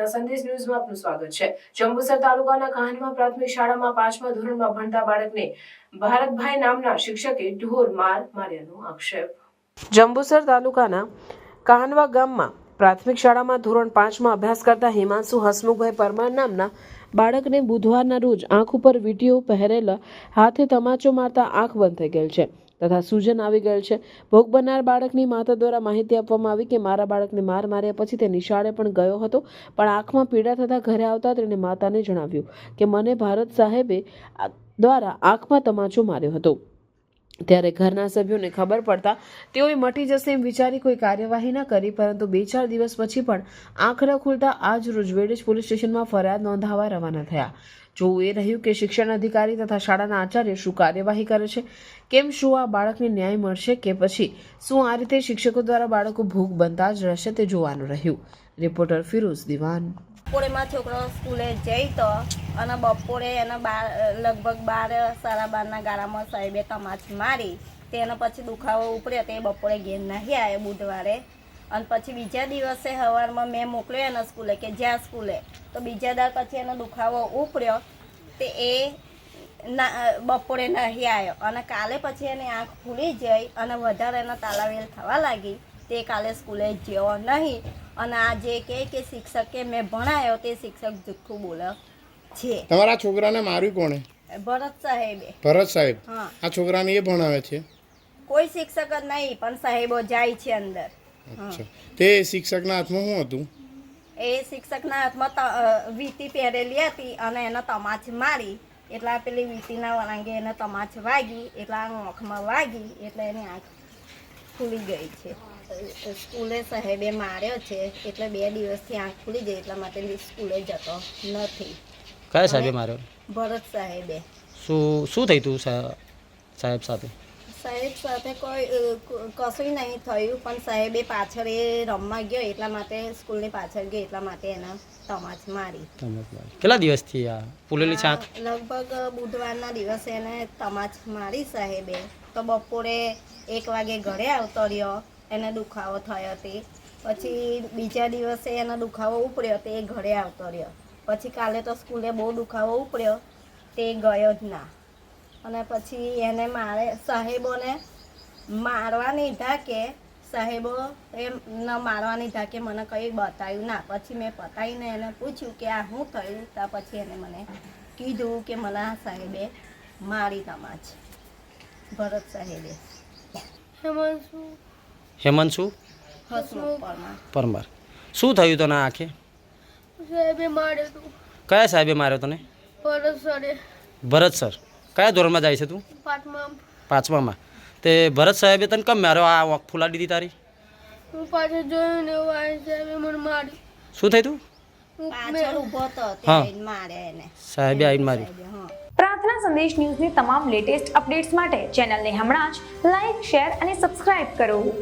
પ્રાર્થના સંદેશ ન્યૂઝમાં આપનું સ્વાગત છે. જંબુસર તાલુકાના કાહનમાં પ્રાથમિક શાળામાં પાંચમા ધોરણમાં ભણતા બાળકને ભારતભાઈ નામના શિક્ષકે ઢોર માર માર્યાનો આક્ષેપ. જંબુસર તાલુકાના કાહનવા ગામમાં પ્રાથમિક શાળામાં ધોરણ પાંચમાં અભ્યાસ કરતા હિમાંશુ હસમુખભાઈ પરમાર નામના બાળકને બુધવારના રોજ આંખ ઉપર વીંટીઓ પહેરેલા હાથે તમાચો મારતા આંખ બંધ થઈ ગયેલ છે તથા સૂજન આવી ગયેલ છે. ભોગ બનનાર બાળકની માતા દ્વારા માહિતી આપવામાં આવી કે મારા બાળકને માર માર્યા પછી તે નિશાળે પણ ગયો હતો, પણ આંખમાં પીડા થતાં ઘરે આવતા તેણે માતાને જણાવ્યું કે મને ભારત સાહેબે દ્વારા આંખમાં તમાચો માર્યો હતો. ત્યારે ઘરના સભ્યોને ખબર પડતા તેઓએ મટી જશે એમ વિચારી કોઈ કાર્યવાહી ન કરી, પરંતુ બે ચાર દિવસ પછી પણ આંખડા ખુલતા આજ રોજ વેડેજ પોલીસ સ્ટેશનમાં ફરિયાદ નોંધાવા રવાના થયા. જોવું એ રહ્યું કે શિક્ષણ અધિકારી તથા શાળાના આચાર્ય શું કાર્યવાહી કરે છે, કેમ શું આ બાળકને ન્યાય મળશે કે પછી શું આ રીતે શિક્ષકો દ્વારા બાળકો ભૂખ બનતા જ રહેશે તે જોવાનું રહ્યું. રિપોર્ટર ફિરોઝ દિવાન. બપોરેમાં છોકરો સ્કૂલે જઈ તો અને બપોરે એને બાર લગભગ બાર, સાડા બારના ગાળામાં સાહેબે કમાચ મારી. તેને પછી દુખાવો ઉપડ્યો, તે બપોરે ઘેર નહીં આવ્યો બુધવારે. અને પછી બીજા દિવસે સવારમાં મેં મોકલ્યો એને સ્કૂલે કે જ્યાં સ્કૂલે. તો બીજા દર પછી એનો દુખાવો ઉપડ્યો, તે એ ના બપોરે નહીં આવ્યો અને કાલે પછી એની આંખ ખુલી જઈ અને વધારે એના તાલાવેલ થવા લાગી. તે કાલે સ્કૂલે ગયો નહીં. અને આ જે કહે કે શિક્ષકે મેં ભણાયો, તે શિક્ષક જુઠ્ઠું બોલે. છે. તમારા છોકરાને માર્યું કોણે? ભરત સાહેબે. ભરત સાહેબ. હા. આ છોકરાને એ ભણાવે છે? કોઈ શિક્ષક જ નહીં પણ સાહેબો જાય છે અંદર. અચ્છા. તે શિક્ષકના હાથમાં શું હતું? એ શિક્ષકના હાથમાં ત- અ, પહેરેલી હતી અને એને તમાચ મારી. એટલે પેલી વીંટીના વળાંગે એને તમાચ વાગી એટલે આંખમાં વાગી એટલે એની આંખ ખુલી ગઈ છે. સ્કૂલે સાહેબે માર્યો છે એટલે બે દિવસથી આંખ ખુલી ગઈ એટલા માટે સ્કૂલે જતો નથી. કયા સાહેબે માર્યો? ભરત સાહેબે. શું શું થયું તું સાહેબ સાથે? સાહેબ સાથે કોઈ કશું નહીં થયું પણ સાહેબે પાછળ એ રમવા ગયો એટલા માટે સ્કૂલની પાછળ ગયો એટલા માટે એના તમાચ મારી. કેટલા દિવસથી આ ફૂલેલી છાક? લગભગ બુધવારના દિવસે એને તમાચ મારી સાહેબે. તો બપોરે એક વાગે ઘરે આવતો રહ્યો એને દુખાવો થયો તે. પછી બીજા દિવસે એનો દુખાવો ઉપડ્યો તે એ ઘરે આવતો રહ્યો. પછી કાલે તો સ્કૂલે બહુ દુખાવો ઉપડ્યો તે ગયો જ ના. અને પછી એને મારે સાહેબોને મારવાની ધાકે સાહેબો એમ ન મારવાની ધાકે મને કંઈ બતાવ્યું ના. પછી મેં પતાવીને એને પૂછ્યું કે આ શું થયું? તો પછી એને મને કીધું કે મને આ સાહેબે મારી તમાચ ભરત સાહેબે. હેમંત શું હસમુખ પરમાર. પરમાર. શું થયું તને આંખે? સાહેબે માર્યો તું. કયા સાહેબે માર્યો તને? ભરત સરે. ભરત સર. કયા ધોરણમાં જાય છે તું? પાંચમા પાંચમામાં. તે ભરત સાહેબે તને કેમ માર્યો? આ આંખ ફૂલાડી દીધી તારી. હું પાછળ જોયું ને વાય સાહેબે મને માર્યું. શું થયું તું? હું પાછળ ઊભો હતો હા. ત્યારે એને. સાહેબે આવીને માર્યું. પ્રાર્થના સંદેશ ન્યૂઝની તમામ લેટેસ્ટ અપડેટ્સ માટે ચેનલને હમણાં જ લાઇક શેર અને સબસ્ક્રાઇબ કરો.